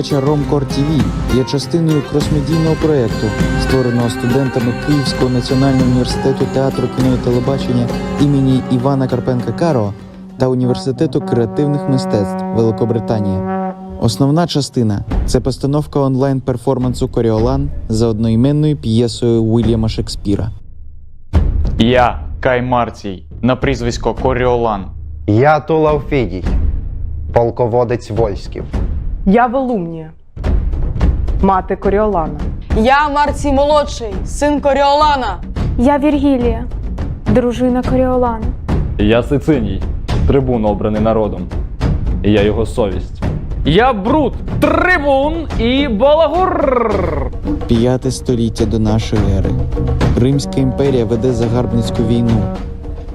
Передача Ромкор ТВ є частиною кросмедійного проєкту, створеного студентами Київського національного університету театру кіно і телебачення імені Івана Карпенка Каро та Університету креативних мистецтв Великобританія. Основна частина це постановка онлайн перформансу Коріолан за одноіменною п'єсою Уільяма Шекспіра. Я Кай Марцій на прізвисько Коріолан. Я Тулав Фідій, полководець Вольськів. Я Волумнія, мати Коріолана. Я Марцій молодший, син Коріолана. Я Віргілія, дружина Коріолана. Я Сициній, трибун обраний народом. І я його совість. Я Брут, Трибун і Балагур. П'яте століття до нашої ери. Римська імперія веде загарбницьку війну.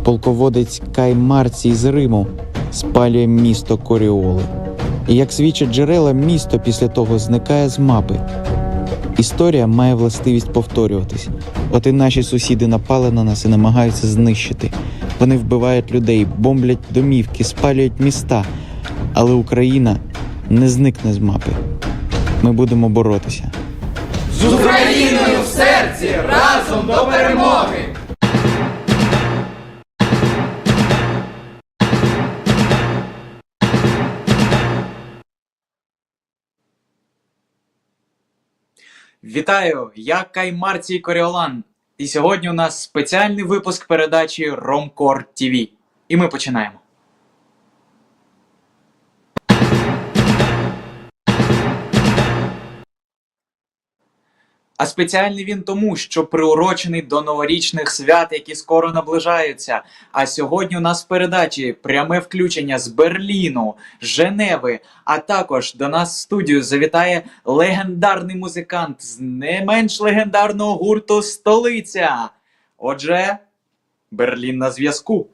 Полководець Кай Марцій з Риму спалює місто Коріоли. І як свідчать джерела, місто після того зникає з мапи. Історія має властивість повторюватись. От і наші сусіди напали на нас і намагаються знищити. Вони вбивають людей, бомблять домівки, спалюють міста. Але Україна не зникне з мапи. Ми будемо боротися. З Україною в серці разом до перемоги. Вітаю! Я Кай Марцій Коріолан. І сьогодні у нас спеціальний випуск передачі Ромкор ТВ. І ми починаємо. А спеціальний він тому, що приурочений до новорічних свят, які скоро наближаються. А сьогодні у нас в передачі пряме включення з Берліну, Женеви. А також до нас в студію завітає легендарний музикант з не менш легендарного гурту Столиця. Отже, Берлін на зв'язку.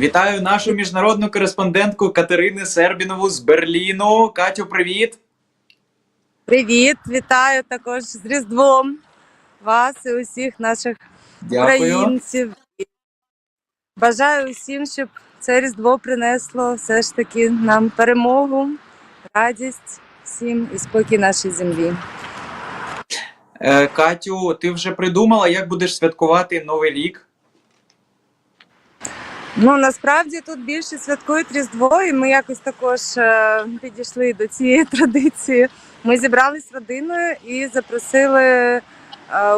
Вітаю нашу міжнародну кореспондентку Катерини Сербінову з Берліну. Катю, привіт! Привіт, вітаю також з Різдвом вас і усіх наших Дякую. українців. Бажаю усім, щоб це Різдво принесло все ж таки нам перемогу, радість всім і спокій нашій землі. Е, Катю, ти вже придумала, як будеш святкувати Новий рік? Ну насправді тут більше святкують Різдво, і ми якось також е, підійшли до цієї традиції. Ми зібрались з родиною і запросили е,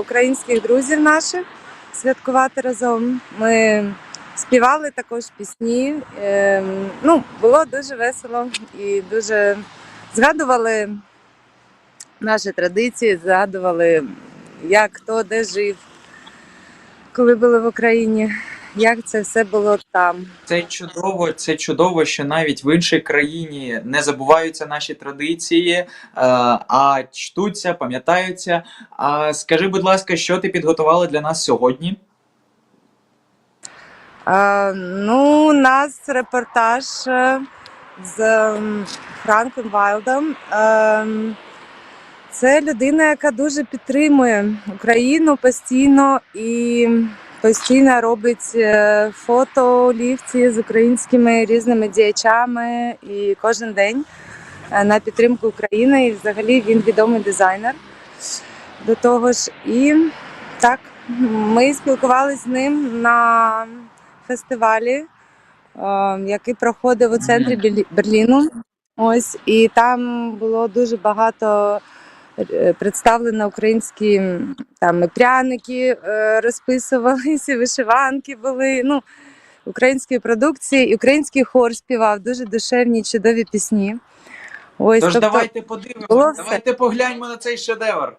українських друзів наших святкувати разом. Ми співали також пісні. Е, ну, було дуже весело і дуже згадували наші традиції, згадували, як хто де жив, коли були в Україні як це все було там. Це чудово, це чудово, що навіть в іншій країні не забуваються наші традиції, е, а чтуться, пам'ятаються. А скажи, будь ласка, що ти підготувала для нас сьогодні? А, ну, у нас репортаж е, з Франком Вайлдом. Ем, Це людина, яка дуже підтримує Україну постійно і постійно робить е, фото ліфті з українськими різними діячами і кожен день е, на підтримку України. І взагалі він відомий дизайнер до того ж. І так, ми спілкувалися з ним на фестивалі, е, який проходив у центрі Берлі- Берліну. Ось і там було дуже багато представлено українські там і пряники е, розписувалися, вишиванки були. Ну, української продукції, і український хор співав дуже душевні, чудові пісні. Ось, Тож тобто, давайте подивимося, давайте погляньмо на цей шедевр.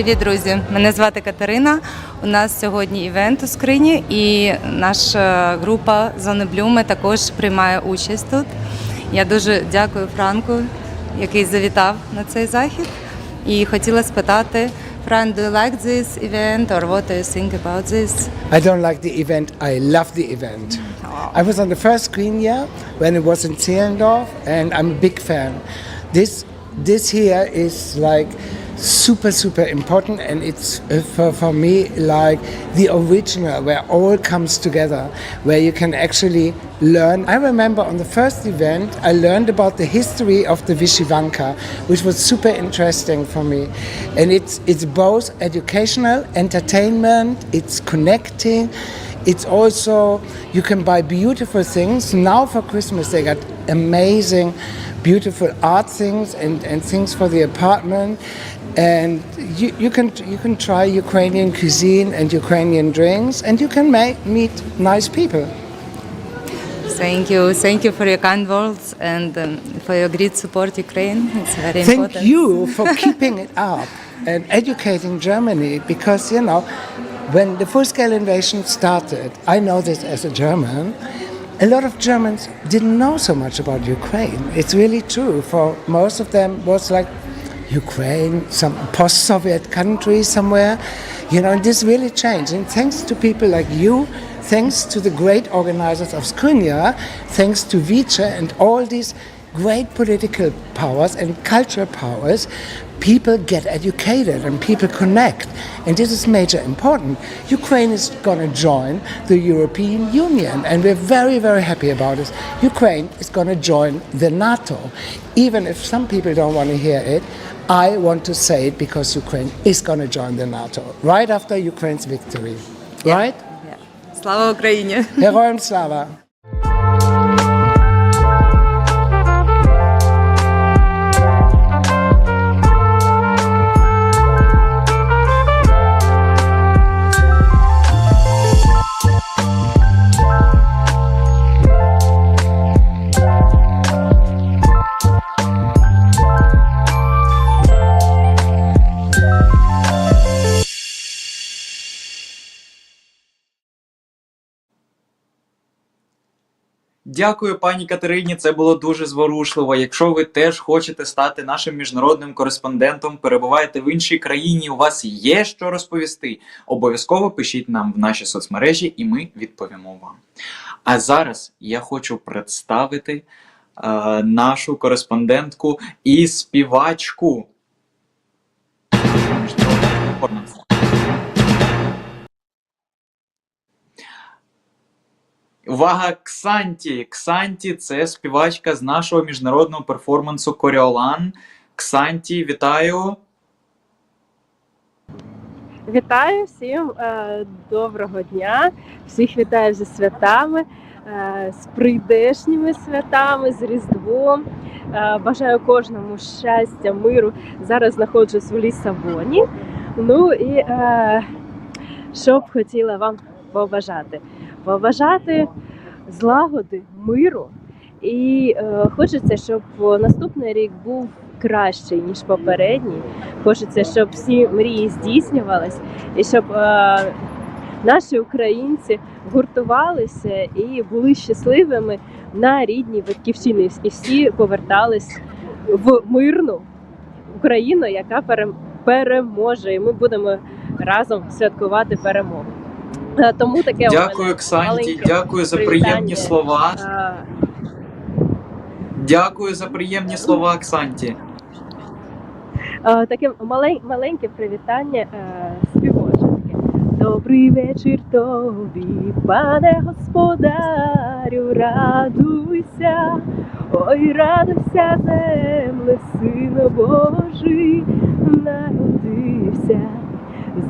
Привіт, друзі! Мене звати Катерина. У нас сьогодні івент у скрині, і наша група Зони Блюми також приймає участь тут. Я дуже дякую Франку, який завітав на цей захід. І хотіла спитати, Фран, do you like this event or what do you think about this? I don't like the event. I love the event. I was on the first screen here when it was in Zehlendorf, and I'm a big fan. This this here is like super super important, and it's uh, for for me like the original where all comes together, where you can actually learn. I remember on the first event I learned about the history of the Vishivanka, which was super interesting for me, and it's it's both educational, entertainment, it's connecting. It's also you can buy beautiful things. Now for Christmas they got amazing, beautiful art things and, and things for the apartment. And you, you can you can try Ukrainian cuisine and Ukrainian drinks, and you can make, meet nice people. Thank you. Thank you for your kind words and um, for your great support Ukraine. It's very Thank important. you for keeping it up and educating Germany because you know when the full-scale invasion started, I know this as a German. A lot of Germans didn't know so much about Ukraine. It's really true. For most of them, was like Ukraine, some post-Soviet country somewhere. You know, and this really changed. And thanks to people like you, thanks to the great organizers of Skrinya, thanks to Vice and all these great political powers and cultural powers, people get educated and people connect. And this is major important. Ukraine is going to join the European Union, and we're very, very happy about this. Ukraine is going to join the NATO. Even if some people don't want to hear it, I want to say it because Ukraine is going to join the NATO right after Ukraine's victory. Yeah. Right? Yeah. Slava Ukraine. Herojem Slava. Дякую, пані Катерині. Це було дуже зворушливо. Якщо ви теж хочете стати нашим міжнародним кореспондентом, перебуваєте в іншій країні, у вас є що розповісти. Обов'язково пишіть нам в наші соцмережі, і ми відповімо вам. А зараз я хочу представити е, нашу кореспондентку і співачку. Увага, Ксанті! Ксанті це співачка з нашого міжнародного перформансу Коріолан. Ксанті, вітаю! Вітаю всім е, доброго дня. Всіх вітаю зі святами, е, з прийдешніми святами, з Різдвом. Е, бажаю кожному щастя, миру. Зараз знаходжусь в Лісабоні. Ну і е, що б хотіла вам побажати? Побажати злагоди, миру. І е, хочеться, щоб наступний рік був кращий ніж попередній. Хочеться, щоб всі мрії здійснювались, і щоб е, наші українці гуртувалися і були щасливими на рідній батьківщині, і всі повертались в мирну Україну, яка переможе. І ми будемо разом святкувати перемогу. Тому таке Дякую, Ксанті, дякую за приємні слова. Дякую за приємні слова, Ксанті. Таке маленьке привітання е, співочинки. Добрий вечір тобі, пане господарю, радуйся, ой, радуйся, земле, сину Божий, народився,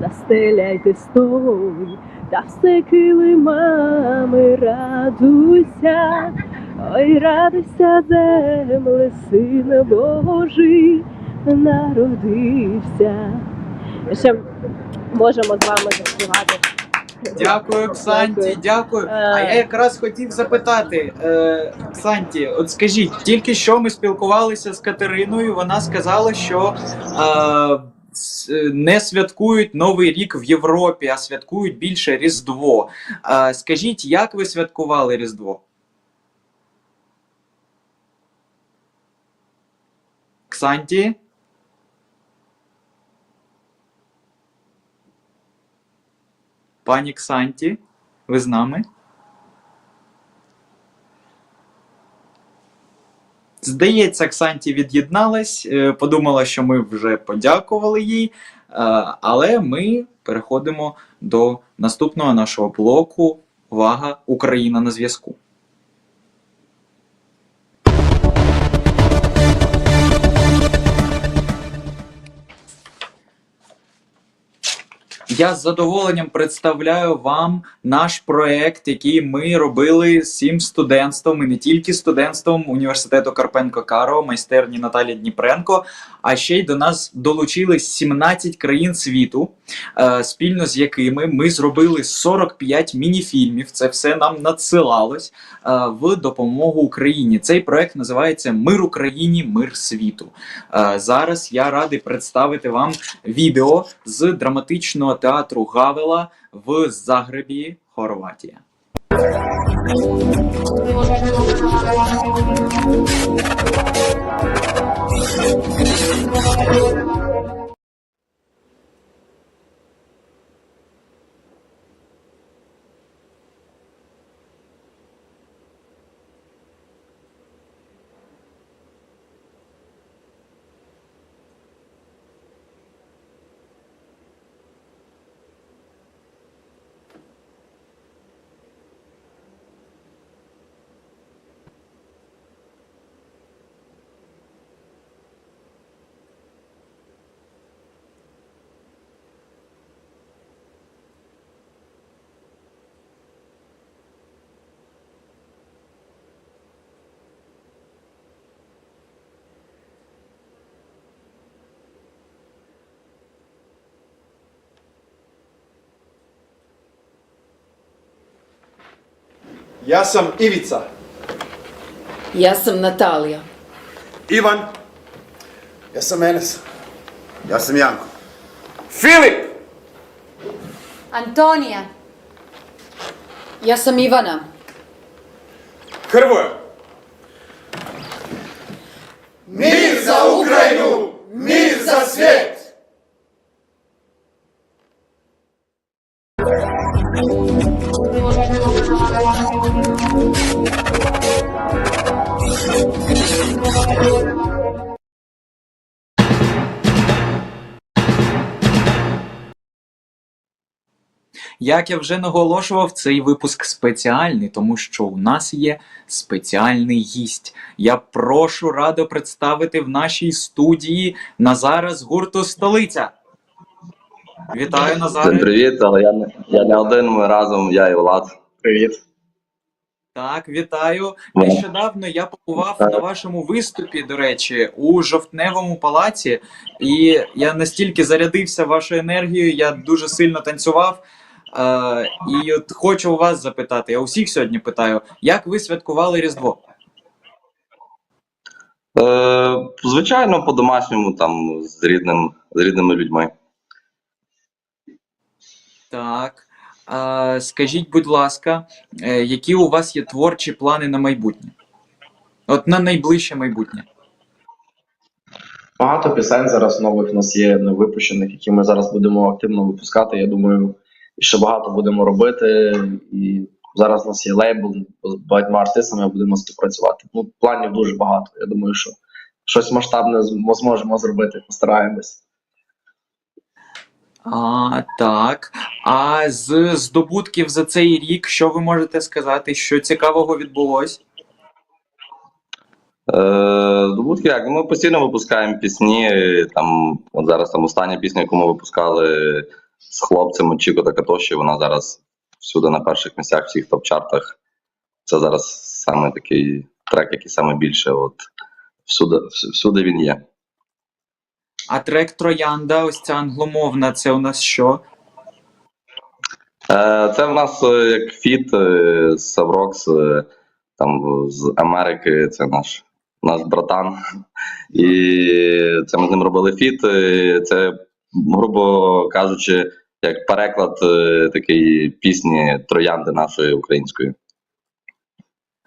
застеляйте столі, та все килимами, радуйся, ой, радуйся, земле, сину Божий, народився. Ще можемо з вами заспівати. Дякую, Ксанті, Дякую. А Е. я якраз хотів запитати, е, Ксанті, от скажіть, тільки що ми спілкувалися з Катериною, вона сказала, що е, не святкують Новий рік в Європі, а святкують більше Різдво. Скажіть, як ви святкували Різдво? Ксанті? Пані Ксанті, ви з нами? Здається, Ксанті від'єдналась, е, подумала, що ми вже подякували їй, е, але ми переходимо до наступного нашого блоку. Увага, Україна на зв'язку. Я з задоволенням представляю вам наш проект, який ми робили всім студентством, і не тільки студентством університету Карпенко Каро, майстерні Наталі Дніпренко, а ще й до нас долучились 17 країн світу, е, спільно з якими ми зробили 45 мініфільмів. Це все нам надсилалось е, в допомогу Україні. Цей проект називається Мир Україні, мир світу. Е, Зараз я радий представити вам відео з драматичного театру Гавела в Загребі, Хорватія. Ja sam Ivica. Ja sam Natalija. Ivan. Ja sam Enes. Ja sam Janko. Filip. Antonija. Ja sam Ivana. Hrvoja. Mir za Ukrajinu! Mir za svijet! Як я вже наголошував, цей випуск спеціальний, тому що у нас є спеціальний гість. Я прошу радо представити в нашій студії Назара з гурту Столиця. Вітаю, Всім Назаре. привіт, але я не, я не один, ми разом, я і Влад. Привіт. Так, вітаю. Нещодавно я побував на вашому виступі, до речі, у жовтневому палаці, і я настільки зарядився вашою енергією, я дуже сильно танцював. Е, і от хочу у вас запитати, я усіх сьогодні питаю, як ви святкували Різдво? Е, звичайно, по-домашньому, там, з, рідним, з рідними людьми. Так. Е, скажіть, будь ласка, е, які у вас є творчі плани на майбутнє? От на найближче майбутнє. Багато пісень зараз нових у нас є не випущених, які ми зараз будемо активно випускати. Я думаю, і ще багато будемо робити. І зараз у нас є лейбл з багатьма артистами, будемо співпрацювати. Ну, планів дуже багато. Я думаю, що щось масштабне зм- зможемо зробити, постараємось. А, так. А з здобутків за цей рік, що ви можете сказати, що цікавого відбулось? Е, здобутки як? Ми постійно випускаємо пісні. е, Там, от зараз там остання пісня, яку ми випускали з хлопцем Чіко та Катоші, вона зараз всюди на перших місцях, всіх топ-чартах. Це зараз саме такий трек, який саме більше. От, всюди, всюди він є. А трек Троянда, ось ця англомовна, це у нас що? Е, Це в нас е, як фіт е, з Саврокс, там з Америки, це наш, наш братан. І це ми з ним робили фіт. Це грубо кажучи, як переклад е, такої пісні Троянди нашої української.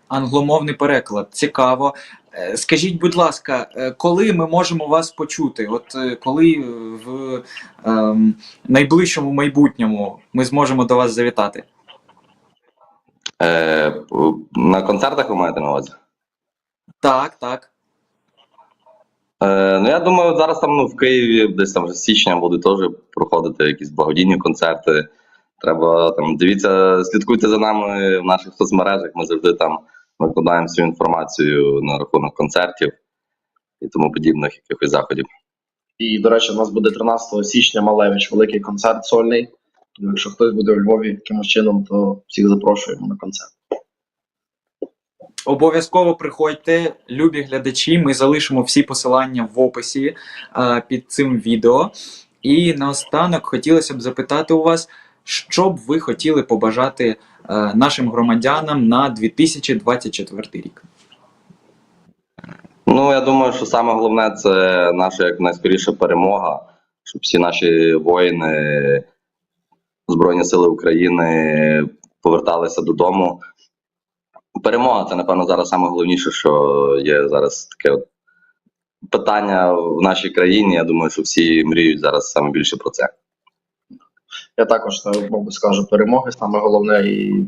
Англомовний переклад. Цікаво. Е, Скажіть, будь ласка, е, коли ми можемо вас почути? От коли в ем, найближчому майбутньому ми зможемо до вас завітати? Е, на концертах ви маєте на увазі? Так, так. Е, ну я думаю, зараз там ну, в Києві, десь там вже січня будуть теж проходити якісь благодійні концерти. Треба там дивіться, слідкуйте за нами в наших соцмережах. Ми завжди там викладаємо всю інформацію на рахунок концертів і тому подібних якихось заходів. І, до речі, у нас буде 13 січня Малевич, великий концерт сольний. Тому якщо хтось буде у Львові якимось чином, то всіх запрошуємо на концерт. Обов'язково приходьте, любі глядачі. Ми залишимо всі посилання в описі е, під цим відео. І наостанок хотілося б запитати у вас, що б ви хотіли побажати е, нашим громадянам на 2024 рік. Ну я думаю, що саме головне це наша як найскоріша перемога, щоб всі наші воїни, Збройні Сили України поверталися додому. Перемога це, напевно, зараз найголовніше, що є зараз таке от питання в нашій країні. Я думаю, що всі мріють зараз саме більше про це. Я також е, мабуть, скажу перемоги, саме головне, і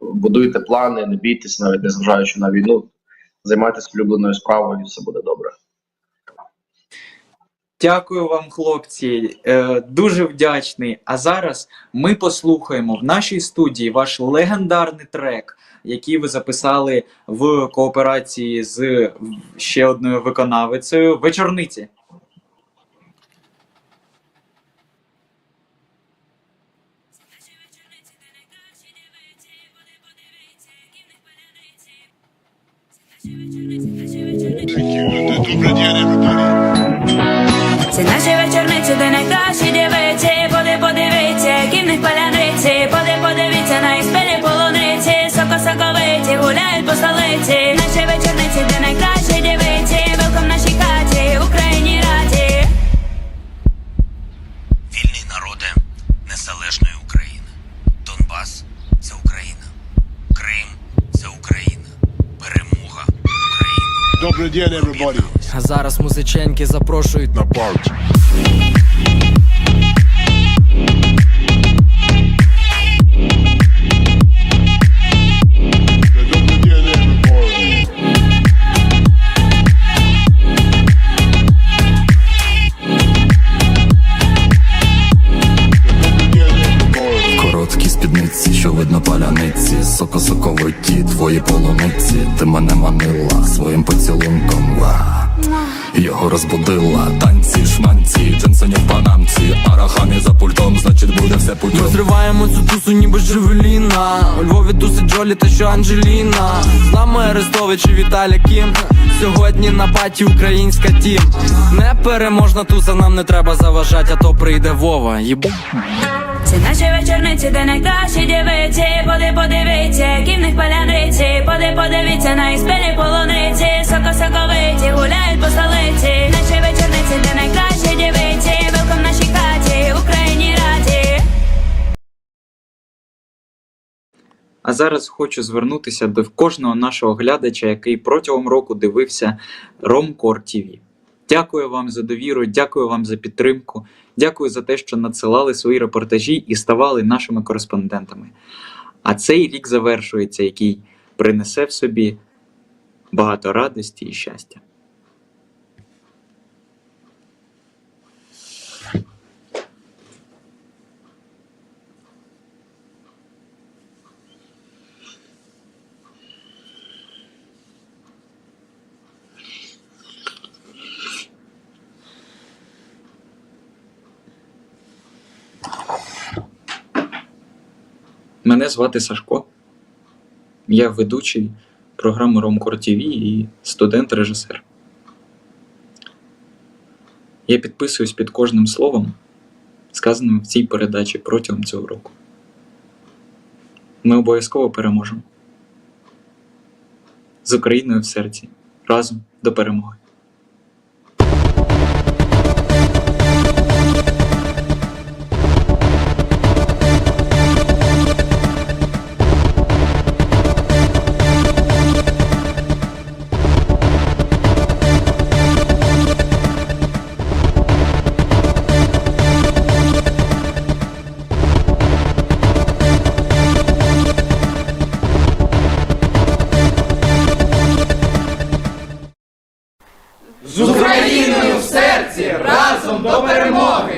будуйте плани, не бійтесь, навіть незважаючи на війну. Займайтесь улюбленою справою, і все буде добре. Дякую вам, хлопці. Е, дуже вдячний. А зараз ми послухаємо в нашій студії ваш легендарний трек, який ви записали в кооперації з ще одною виконавицею Вечорниці. Це зараз запрошують на парті. Джевеліна. У Львові тусить Джолі та що Анджеліна. З нами Арестович і Віталя Кім. Сьогодні на паті українська тім. Непереможна туса, нам не треба заважати, а то прийде Вова. Єбу. Це наші вечорниці, де найкращі дівиці, поди подивіться, які в них паляниці, поди подивіться на їх спілі полуниці, соко-соковиті гуляють по столиці. Наші вечорниці, де найкращі дівиці, А зараз хочу звернутися до кожного нашого глядача, який протягом року дивився Ромкор ТВ. Дякую вам за довіру, дякую вам за підтримку, дякую за те, що надсилали свої репортажі і ставали нашими кореспондентами. А цей рік завершується, який принесе в собі багато радості і щастя. Мене звати Сашко. Я ведучий програми Ромкор ТВ і студент-режисер. Я підписуюсь під кожним словом, сказаним в цій передачі протягом цього року. Ми обов'язково переможемо. З Україною в серці. Разом до перемоги.